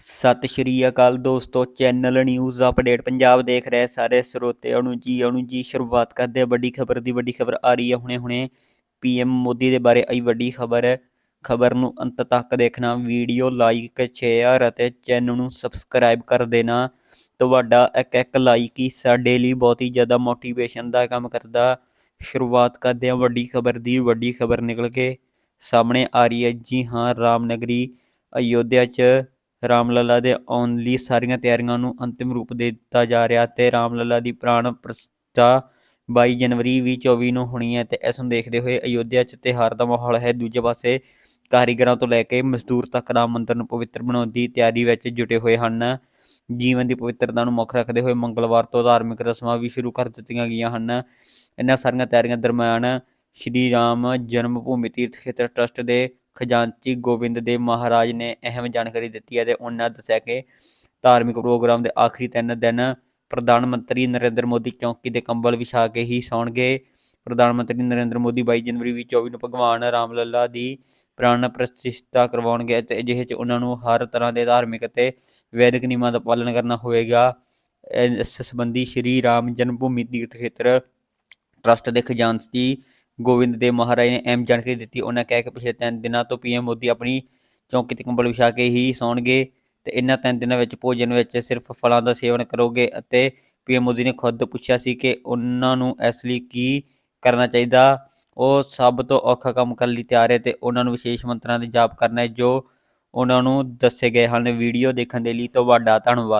ਸਤਿ ਸ਼੍ਰੀ ਅਕਾਲ ਦੋਸਤੋ channel news update Punjab ਦੇਖ ਰਹੇ ਸਾਰੇ ਸਰੋਤਿਆਂ ਨੂੰ ਜੀ ਅਨੂ ਜੀ ਸ਼ੁਰੂਆਤ ਕਰਦੇ ਵੱਡੀ ਖਬਰ ਦੀ ਵੱਡੀ ਖਬਰ ਆ ਰਹੀ ਹੈ ਹੁਣੇ ਹੁਣੇ। ਪੀਐਮ ਮੋਦੀ ਦੇ ਬਾਰੇ ਆਈ ਵੱਡੀ ਖਬਰ। ਹੈ ਖਬਰ ਨੂੰ ਅੰਤ ਤੱਕ ਦੇਖਣਾ, ਵੀਡੀਓ ਲਾਈਕ ਸ਼ੇਅਰ ਅਤੇ ਚੈਨਲ ਨੂੰ ਸਬਸਕ੍ਰਾਈਬ ਕਰ ਦੇਣਾ। ਤੁਹਾਡਾ ਇੱਕ ਇੱਕ ਲਾਈਕ ਹੀ ਸਾਡੇ ਲਈ ਬਹੁਤ ਹੀ ਜ਼ਿਆਦਾ ਮੋਟੀਵੇਸ਼ਨ ਦਾ ਕੰਮ ਕਰਦਾ। ਸ਼ੁਰੂਆਤ ਕਰਦੇ ਹਾਂ ਵੱਡੀ ਖਬਰ ਦੀ। ਵੱਡੀ ਖਬਰ ਨਿਕਲ ਕੇ ਸਾਹਮਣੇ ਆ ਰਹੀ ਹੈ। ਜੀ ਹਾਂ, ਰਾਮਨਗਰੀ, ਅਯੋਧਿਆ 'ਚ ਰਾਮਲਲਾ ਦੇ ਆਉਣ ਲਈ ਸਾਰੀਆਂ ਤਿਆਰੀਆਂ ਨੂੰ ਅੰਤਿਮ ਰੂਪ ਦੇ ਦਿੱਤਾ ਜਾ ਰਿਹਾ ਤੇ ਰਾਮਲਲਾ ਦੀ ਪ੍ਰਾਣ ਪ੍ਰਸਤਾ 22 ਜਨਵਰੀ 2024 ਨੂੰ ਹੋਣੀ ਹੈ ਤੇ ਇਸ ਨੂੰ ਦੇਖਦੇ ਹੋਏ ਅਯੋਧਿਆ 'ਚ ਤਿਉਹਾਰ ਦਾ ਮਾਹੌਲ ਹੈ। ਦੂਜੇ ਪਾਸੇ ਕਾਰੀਗਰਾਂ ਤੋਂ ਲੈ ਕੇ ਮਜ਼ਦੂਰ ਤੱਕ ਰਾਮ ਮੰਦਰ ਨੂੰ ਪਵਿੱਤਰ ਬਣਾਉਣ ਦੀ ਤਿਆਰੀ ਵਿੱਚ ਜੁਟੇ ਹੋਏ ਹਨ। ਜੀਵਨ ਦੀ ਪਵਿੱਤਰਤਾ ਨੂੰ ਮੁੱਖ ਰੱਖਦੇ ਹੋਏ ਮੰਗਲਵਾਰ ਤੋਂ ਧਾਰਮਿਕ ਰਸਮਾਂ ਵੀ ਸ਼ੁਰੂ ਕਰ ਦਿੱਤੀਆਂ ਗਈਆਂ ਹਨ। ਇਹਨਾਂ ਸਾਰੀਆਂ ਤਿਆਰੀਆਂ ਦਰਮਿਆਨ ਸ਼੍ਰੀ ਰਾਮ ਜਨਮ ਭੂਮੀ ਤੀਰਥ ਖੇਤਰ ਟਰਸਟ ਦੇ ਖਜ਼ਾਨਚੀ ਗੋਬਿੰਦ ਦੇਵ ਮਹਾਰਾਜ ਨੇ ਅਹਿਮ ਜਾਣਕਾਰੀ ਦਿੱਤੀ ਹੈ ਤੇ ਉਹਨਾਂ ਦੱਸਿਆ ਕਿ ਧਾਰਮਿਕ ਪ੍ਰੋਗਰਾਮ ਦੇ ਆਖਰੀ ਤਿੰਨ ਦਿਨ ਪ੍ਰਧਾਨ ਮੰਤਰੀ ਨਰਿੰਦਰ ਮੋਦੀ ਚੌਂਕੀ ਦੇ ਕੰਬਲ ਵਿਛਾ ਕੇ ਹੀ ਸੌਣਗੇ। ਪ੍ਰਧਾਨ ਮੰਤਰੀ ਨਰਿੰਦਰ ਮੋਦੀ 22 ਜਨਵਰੀ 2024 ਨੂੰ ਭਗਵਾਨ ਰਾਮ ਲੱਲਾ ਦੀ ਪ੍ਰਾਣ ਪ੍ਰਤਿਸ਼ਠਾ ਕਰਵਾਉਣਗੇ ਅਤੇ ਅਜਿਹੇ ਚ ਉਹਨਾਂ ਨੂੰ ਹਰ ਤਰ੍ਹਾਂ ਦੇ ਧਾਰਮਿਕ ਅਤੇ ਵੈਦਿਕ ਨਿਯਮਾਂ ਦਾ ਪਾਲਣ ਕਰਨਾ ਹੋਵੇਗਾ। ਇਸ ਸੰਬੰਧੀ ਸ਼੍ਰੀ ਰਾਮ ਜਨਮ ਭੂਮੀ ਤੀਰਥ ਖੇਤਰ ਟਰਸਟ ਦੇ ਖਜ਼ਾਨਚੀ ਗੋਬਿੰਦ ਦੇ ਮਹਾਰਾਜ ਨੇ ਅਹਿਮ ਜਾਣਕਾਰੀ ਦਿੱਤੀ। ਉਹਨਾਂ ਕਹਿ ਕੇ ਪਿਛਲੇ ਤਿੰਨ ਦਿਨਾਂ ਤੋਂ ਪੀਐਮ ਮੋਦੀ ਆਪਣੀ ਚੌਂਕੀ ਤੇ ਕੰਬਲ ਵਿਛਾ ਕੇ ਹੀ ਸੌਣਗੇ ਤੇ ਇਹਨਾਂ ਤਿੰਨ ਦਿਨਾਂ ਵਿੱਚ ਭੋਜਨ ਵਿੱਚ ਸਿਰਫ ਫਲਾਂ ਦਾ ਸੇਵਨ ਕਰੋਗੇ ਅਤੇ ਪੀਐਮ ਮੋਦੀ ਨੇ ਖੁਦ ਪੁੱਛਿਆ ਸੀ ਕਿ ਉਹਨਾਂ ਨੂੰ ਇਸ ਲਈ ਕੀ ਕਰਨਾ ਚਾਹੀਦਾ। ਉਹ ਸਭ ਤੋਂ ਔਖਾ ਕੰਮ ਕਰਨ ਲਈ ਤਿਆਰ ਹੈ ਤੇ ਉਹਨਾਂ ਨੂੰ ਵਿਸ਼ੇਸ਼ ਮੰਤਰਾਂ ਦੇ ਜਾਪ ਕਰਨਾ ਹੈ ਜੋ ਉਹਨਾਂ ਨੂੰ ਦੱਸੇ ਗਏ ਹਨ। ਵੀਡੀਓ ਦੇਖਣ ਦੇ ਲਈ ਤੁਹਾਡਾ ਧੰਨਵਾਦ।